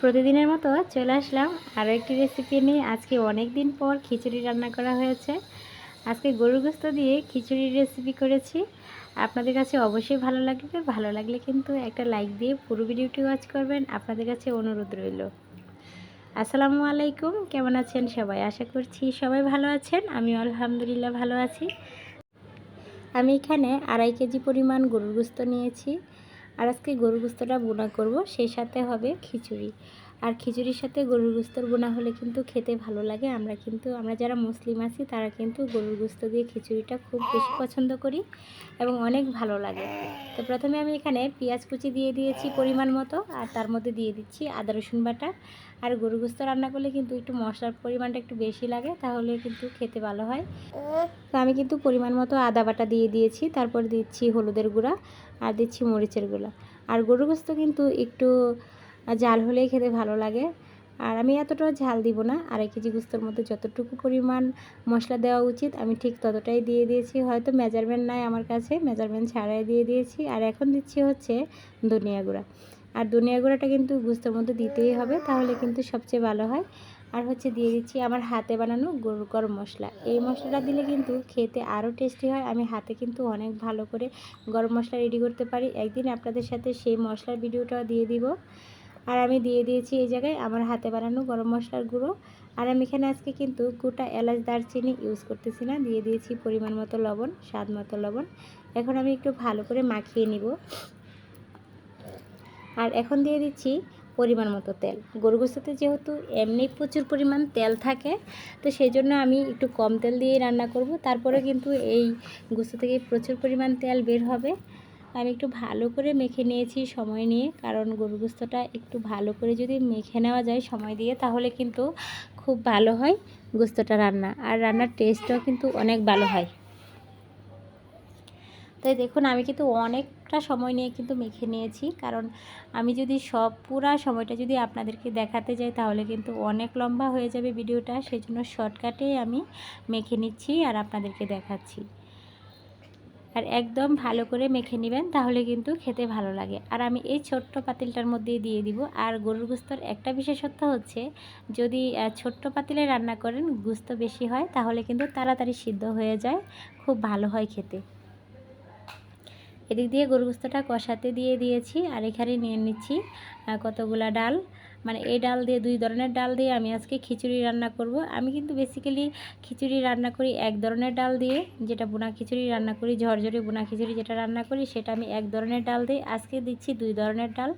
প্রতিদিনের মতো চলে আসলাম আরও একটি রেসিপি নিয়ে। আজকে অনেক দিন পর খিচুড়ি রান্না করা হয়েছে। আজকে গরুর গোস্ত দিয়ে খিচুড়ির রেসিপি করেছি। আপনাদের কাছে অবশ্যই ভালো লাগবে। ভালো লাগলে কিন্তু একটা লাইক দিয়ে পুরো ভিডিওটি ওয়াচ করবেন। আপনাদের কাছে অনুরোধ রইল। আসসালামু আলাইকুম। কেমন আছেন সবাই? আশা করছি সবাই ভালো আছেন। আমি আলহামদুলিল্লাহ ভালো আছি। আমি এখানে আড়াই কেজি পরিমাণ গরুর গোস্ত নিয়েছি। আর আজকে গরু গোস্তটা বোনা করব সেই সাথে হবে খিচুড়ি। আর খিচুড়ির সাথে গরুর গোস্তর বোনা হলে কিন্তু খেতে ভালো লাগে। আমরা কিন্তু, আমরা যারা মুসলিম আছি, তারা কিন্তু গরুর গোস্ত দিয়ে খিচুড়িটা খুব বেশি পছন্দ করি এবং অনেক ভালো লাগে। তো প্রথমে আমি এখানে পেঁয়াজ কুচি দিয়ে দিয়েছি পরিমাণ মতো, আর তার মধ্যে দিয়ে দিচ্ছি আদা, রসুন বাটা। আর গরু গোস্ত রান্না করলে কিন্তু একটু মশলার পরিমাণটা একটু বেশি লাগে, তাহলে কিন্তু খেতে ভালো হয়। তো আমি কিন্তু পরিমাণ মতো আদা বাটা দিয়ে দিয়েছি, তারপর দিচ্ছি হলুদের গুঁড়া আর দিচ্ছি মরিচের গুঁড়া। আর গরু গোস্ত কিন্তু একটু জাল হলেই খেতে ভালো লাগে। আর আমি এতটা ঝাল দিব না, আড়াই কেজি গুস্তর মধ্যে যতটুকু পরিমাণ মশলা দেওয়া উচিত, আমি ঠিক ততটাই দিয়ে দিয়েছি। হয়তো মেজারমেন্ট নাই আমার কাছে, মেজারমেন্ট ছাড়াই দিয়ে দিয়েছি। আর এখন দিচ্ছি হচ্ছে ধনিয়া গুঁড়া। আর ধনিয়া গুঁড়াটা কিন্তু গুস্তর মধ্যে দিতেই হবে, তাহলে কিন্তু সবচেয়ে ভালো হয়। আর হচ্ছে দিয়ে দিচ্ছি আমার হাতে বানানো গরুর গরম মশলা। এই মশলাটা দিলে কিন্তু খেতে আরও টেস্টি হয়, আমি হাতে কিন্তু অনেক ভালো করে গরম মশলা রেডি করতে পারি। একদিন আপনাদের সাথে সেই মশলার ভিডিওটাও দিয়ে দিব। আর আমি দিয়ে দিয়েছি এই জায়গায় আমার হাতে বানানো গরম মশলার গুঁড়ো। আর আমি এখানে আজকে কিন্তু গোটা এলাচ দারচিনি ইউজ করতেছি না। দিয়ে দিয়েছি পরিমাণ মতো লবণ, স্বাদ মতো লবণ। এখন আমি একটু ভালো করে মাখিয়ে নিব। আর এখন দিয়ে দিচ্ছি পরিমাণ মতো তেল। গরু গোস্ততে যেহেতু এমনি প্রচুর পরিমাণ তেল থাকে, তো সেই জন্য আমি একটু কম তেল দিয়েই রান্না করব। তারপরে কিন্তু এই গোস্ত থেকে প্রচুর পরিমাণ তেল বের হবে। আমি একটু ভালো করে মেখে নিয়েছি সময় নিয়ে, কারণ গরু গোস্তটা একটু ভালো করে যদি মেখে নেওয়া যায় সময় দিয়ে, তাহলে কিন্তু খুব ভালো হয় গোস্তটা রান্না। আর রান্নার টেস্টটাও কিন্তু অনেক ভালো হয়। তাই দেখুন, আমি কিন্তু অনেকটা সময় নিয়ে কিন্তু মেখে নিয়েছি, কারণ আমি যদি সব পুরা সময়টা যদি আপনাদেরকে দেখাতে যাই, তাহলে কিন্তু অনেক লম্বা হয়ে যাবে ভিডিওটা সেই জন্য শর্টকাটেই আমি মেখে নিচ্ছি আর আপনাদেরকে দেখাচ্ছি। আর একদম ভালো করে মেখে নেবেন, তাহলে কিন্তু খেতে ভালো লাগে। আর আমি এই ছোট্ট পাতিলটার মধ্যে দিয়ে দিব। আর গরুর গুস্তর একটা বিশেষত্ব হচ্ছে, যদি ছোট্ট পাতিলে রান্না করেন, গুস্ত বেশি হয়, তাহলে কিন্তু তাড়াতাড়ি সিদ্ধ হয়ে যায়, খুব ভালো হয় খেতে। এদিক দিয়ে গরু গুস্তটা কষাতে দিয়ে দিয়েছি, আর এখানে নিয়ে নিচ্ছি কতগুলা ডাল। মানে এই ডাল দিয়ে, দুই ধরনের ডাল দিয়ে আমি আজকে খিচুড়ি রান্না করব। আমি কিন্তু বেসিক্যালি খিচুড়ি রান্না করি এক ধরনের ডাল দিয়ে, যেটা বোনা খিচুড়ি রান্না করি, ঝরঝরে বোনা খিচুড়ি যেটা রান্না করি, সেটা আমি এক ধরনের ডাল দিই আজকে দিচ্ছি দুই ধরনের ডাল।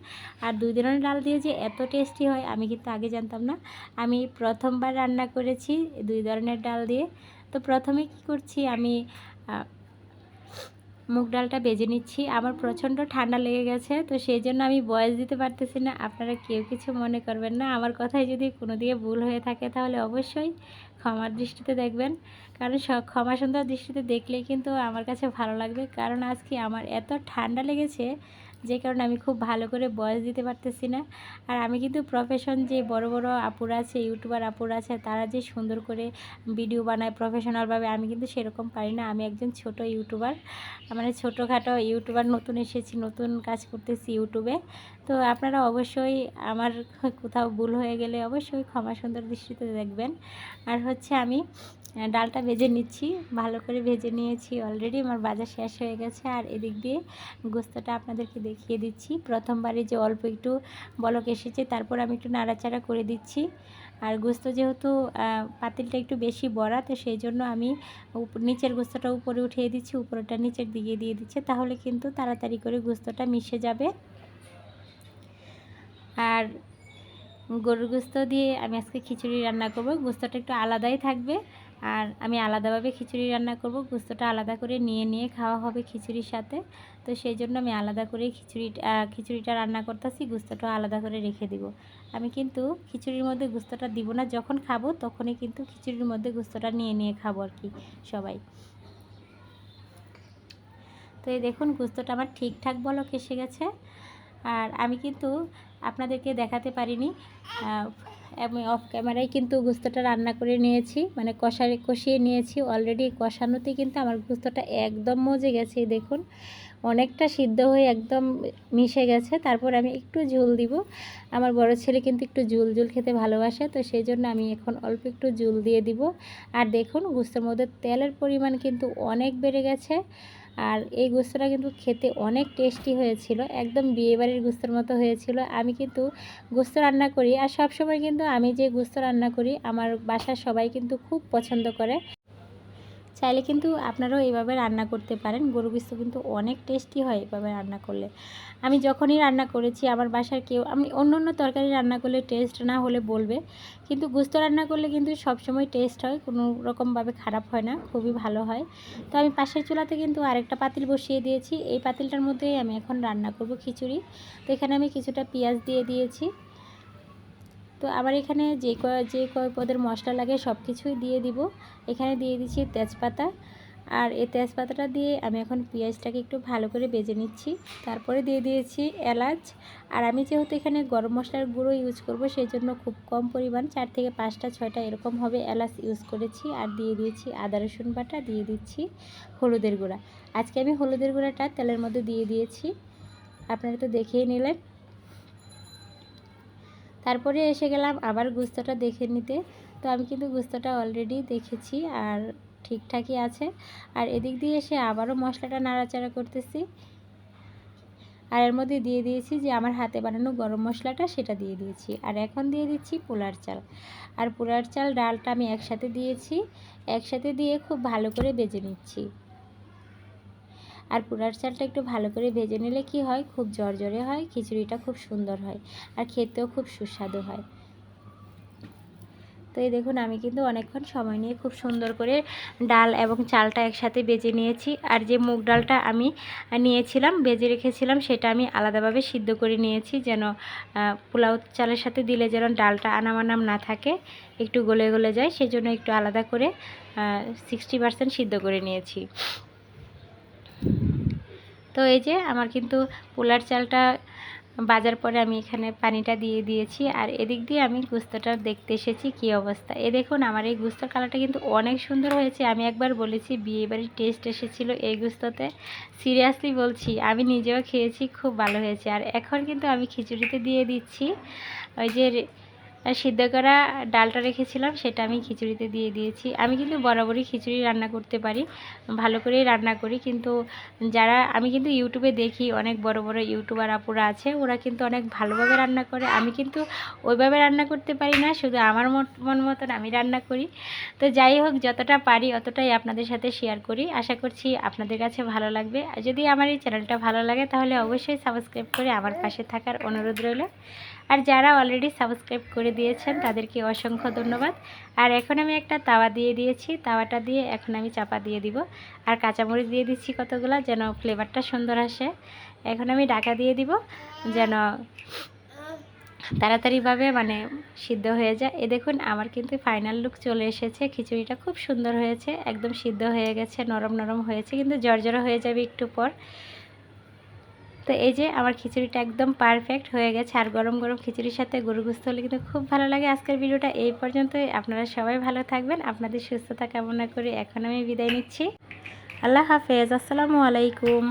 আর দুই ধরনের ডাল দিয়ে যে এত টেস্টি হয়, আমি কিন্তু আগে জানতাম না। আমি প্রথমবার রান্না করেছি দুই ধরনের ডাল দিয়ে। তো প্রথমে কি করছি আমি মুগ ডালটা বেজে নিচ্ছি। আমার প্রচণ্ড ঠান্ডা লেগে গেছে, তো সেই জন্য আমি বয়স দিতে পারতেছি না। আপনারা কেউ কিছু মনে করবেন না। আমার কথায় যদি কোনো দিকে ভুল হয়ে থাকে তাহলে অবশ্যই ক্ষমার দৃষ্টিতে দেখবেন। কারণ ক্ষমা সুন্দর দৃষ্টিতে দেখলেই কিন্তু আমার কাছে ভালো লাগবে। কারণ আজকে আমার এত ঠান্ডা লেগেছে যে কারণে আমি খুব ভালো করে বয়স দিতে পারতেছি না। আর আমি কিন্তু প্রফেশন যে বড় বড় আপুরা আছে ইউটিউবার আপুরা আছে, তারা যে সুন্দর করে ভিডিও বানায় প্রফেশনালভাবে আমি কিন্তু সেরকম পারি না। আমি একজন ছোট ইউটিউবার মানে ছোটোখাটো ইউটিউবার নতুন এসেছি, নতুন কাজ করতেছি ইউটিউবে তো আপনারা অবশ্যই আমার কোথাও ভুল হয়ে গেলে অবশ্যই ক্ষমা সুন্দর দৃষ্টিতে দেখবেন। আর হচ্ছে আমি ডালটা ভেজে নিচ্ছি, ভালো করে ভেজে নিয়েছি অলরেডি আমার বাজার শেষ হয়ে গেছে। আর এদিক দিয়ে গোস্তটা আপনাদেরকে দেখিয়ে দিচ্ছি। প্রথমবারে যে অল্প একটু বলক এসেছে, তারপর আমি একটু নাড়াচাড়া করে দিচ্ছি। আর গোস্ত যেহেতু পাতিলটা একটু বেশি বড়া, তো সেই জন্য আমি নিচের গোস্তটা উপরে উঠিয়ে দিচ্ছি, উপরেটা নিচের দিকে দিয়ে দিচ্ছে, তাহলে কিন্তু তাড়াতাড়ি করে গোস্তটা মিশে যাবে। আর গরুর গোস্ত দিয়ে আমি আজকে খিচুড়ি রান্না করব। গোস্তটা একটু আলাদাই থাকবে। আর আমি আলাদাভাবে খিচুড়ি রান্না করব গুস্তটা আলাদা করে নিয়ে নিয়ে খাওয়া হবে খিচুড়ির সাথে। তো সেই জন্য আমি আলাদা করে খিচুড়ি খিচুড়িটা রান্না করতেছি গুস্তটা আলাদা করে রেখে দিব। আমি কিন্তু খিচুড়ির মধ্যে গুস্তটা দিব না, যখন খাব তখনই কিন্তু খিচুড়ির মধ্যে গুস্তটা নিয়ে নিয়ে খাব আর কি সবাই। তো এই দেখুন গুস্তটা আমার ঠিকঠাক বলো এসে গেছে। আর আমি কিন্তু আপনাদেরকে দেখাতে পারিনি আমি অফ ক্যামেরায় কিন্তু গুস্তটা রান্না করে নিয়েছি। মানে কষা কষিয়ে নিয়েছি। অলরেডি কষানোতে কিন্তু আমার গুস্তটা একদম মজে গেছে দেখুন। অনেকটা সিদ্ধ হয়ে একদম মিশে গেছে। তারপর আমি একটু ঝুল দিব। আমার বড় ছেলে কিন্তু একটু ঝুল ঝুল খেতে ভালোবাসে, তো সেই জন্য আমি এখন অল্প একটু ঝুল দিয়ে দিব। আর দেখুন, গুস্তের মধ্যে তেলের পরিমাণ কিন্তু অনেক বেড়ে গেছে। আর এই গুস্তটা কিন্তু খেতে অনেক টেস্টি হয়েছিল, একদম বিয়েবাড়ির গুস্তর মতো হয়েছিল। আমি কিন্তু গুস্ত রান্না করি আর সবসময় কিন্তু আমি যে গুস্ত রান্না করি, আমার বাসার সবাই কিন্তু খুব পছন্দ করে। চাইলে কিন্তু আপনারাও এইভাবে রান্না করতে পারেন। গরু গোস্ত কিন্তু অনেক টেস্টি হয় এভাবে রান্না করলে। আমি যখনই রান্না করেছি, আমার বাসার কেউ, আমি অন্য অন্য তরকারি রান্না করলে টেস্ট না হলে বলবে। কিন্তু গোস্ত রান্না করলে কিন্তু সবসময় টেস্ট হয়, কোনো রকমভাবে খারাপ হয় না, খুবই ভালো হয়। তো আমি পাশের চুলাতে কিন্তু আরেকটা পাতিল বসিয়ে দিয়েছি। এই পাতিলটার মধ্যেই আমি এখন রান্না করব খিচুড়ি। তো এখানে আমি কিছুটা পেঁয়াজ দিয়ে দিয়েছি। তো আবার এখানে যে কয় যে কয় পদের মশলা লাগে সব কিছুই দিয়ে দিব। এখানে দিয়ে দিচ্ছি তেজপাতা। আর এই তেজপাতাটা দিয়ে আমি এখন পেঁয়াজটাকে একটু ভালো করে বেজে নিচ্ছি। তারপরে দিয়ে দিয়েছি এলাচ। আর আমি যেহেতু এখানে গরম মশলার গুঁড়ো ইউজ করব সেই জন্য খুব কম পরিমাণ, চার থেকে পাঁচটা, ছয়টা এরকম হবে এলাচ ইউজ করেছি। আর দিয়ে দিয়েছি আদা, রসুন বাটা, দিয়ে দিচ্ছি হলুদের গুঁড়া। আজকে আমি হলুদের গুঁড়াটা তেলের মধ্যে দিয়ে দিয়েছি। আপনারা তো দেখেই নিলেন। তারপরে এসে গেলাম আবার গুস্তটা দেখে নিতে। তো আমি কিন্তু গুস্তটা অলরেডি দেখেছি আর ঠিকঠাকই আছে। আর এদিক দিয়ে এসে আবারও মশলাটা নাড়াচাড়া করতেছি। আর এর মধ্যে দিয়ে দিয়েছি যে আমার হাতে বানানো গরম মশলাটা সেটা দিয়ে দিয়েছি। আর এখন দিয়ে দিচ্ছি পোলার চাল। আর পোলার চাল ডালটা আমি একসাথে দিয়েছি। একসাথে দিয়ে খুব ভালো করে বেজে নিচ্ছি। আর পুরার চালটা একটু ভালো করে ভেজে নিলে কি হয়? খুব জর্জরে হয়, খিচুড়িটা খুব সুন্দর হয় আর খেতেও খুব সুস্বাদু হয়। তো এই দেখুন, আমি কিন্তু অনেকক্ষণ সময় নিয়ে খুব সুন্দর করে ডাল এবং চালটা একসাথে বেজে নিয়েছি। আর যে মুগ ডালটা আমি নিয়েছিলাম, বেজে রেখেছিলাম, সেটা আমি আলাদাভাবে সিদ্ধ করে নিয়েছি যেন পোলাও চালের সাথে দিলে যেন ডালটা আনামানাম না থাকে, একটু গলে গলে যায়, সেজন্য একটু আলাদা করে সিক্সটি পারসেন্ট সিদ্ধ করে নিয়েছি। তো এই যে আমার কিন্তু পোলার চালটা বাজার পরে আমি এখানে পানিটা দিয়ে দিয়েছি আর এদিক দিয়ে আমি গুস্তটা দেখতে এসেছি কি অবস্থা। এ দেখুন আমার এই গুস্তর কালারটা কিন্তু অনেক সুন্দর হয়েছে। আমি একবার বলেছি বিয়ে বাড়ির টেস্ট এসেছিল এই গুস্ততে। সিরিয়াসলি বলছি, আমি নিজেও খেয়েছি, খুব ভালো হয়েছে। আর এখন কিন্তু আমি খিচুড়িতে দিয়ে দিচ্ছি। ওই যে সিদ্ধ করা ডালটা রেখেছিলাম, সেটা আমি খিচুড়িতে দিয়ে দিয়েছি। আমি কিন্তু বরাবরই খিচুড়ি রান্না করতে পারি, ভালো করেই রান্না করি। কিন্তু যারা, আমি কিন্তু ইউটিউবে দেখি, অনেক বড় বড় ইউটিউবার আপুরা আছে, ওরা কিন্তু অনেক ভালোভাবে রান্না করে। আমি কিন্তু ওইভাবে রান্না করতে পারি না, শুধু আমার মন মতন আমি রান্না করি। তো যাই হোক, যতটা পারি অতটাই আপনাদের সাথে শেয়ার করি। আশা করছি আপনাদের কাছে ভালো লাগবে। আর যদি আমার এই চ্যানেলটা ভালো লাগে, তাহলে অবশ্যই সাবস্ক্রাইব করে আমার পাশে থাকার অনুরোধ রইল। আর যারা অলরেডি সাবস্ক্রাইব করে দিয়েছেন, তাদেরকে অসংখ্য ধন্যবাদ। আর এখন আমি একটা তাওয়া দিয়ে দিয়েছি। তাওয়াটা দিয়ে এখন আমি চাপা দিয়ে দিব। আর কাঁচামরিচ দিয়ে দিচ্ছি কতগুলো, যেন ফ্লেভারটা সুন্দর আসে। এখন আমি ডাকা দিয়ে দিব, যেন তাড়াতাড়িভাবে মানে সিদ্ধ হয়ে যায়। এ দেখুন, আমার কিন্তু ফাইনাল লুক চলে এসেছে। খিচুড়িটা খুব সুন্দর হয়েছে, একদম সিদ্ধ হয়ে গেছে, নরম নরম হয়েছে, কিন্তু জর্জরা হয়ে যাবে একটু পর। তো এই যে আমার খিচুড়িটা একদম পারফেক্ট হয়ে গেছে। আর গরম গরম খিচুড়ির সাথে গরু হলে কিন্তু খুব ভালো লাগে। আজকের ভিডিওটা এই পর্যন্তই। আপনারা সবাই ভালো থাকবেন। আপনাদের সুস্থতা কামনা করে এখন আমি বিদায় নিচ্ছি। আল্লাহ হাফেজ। আসসালামু আলাইকুম।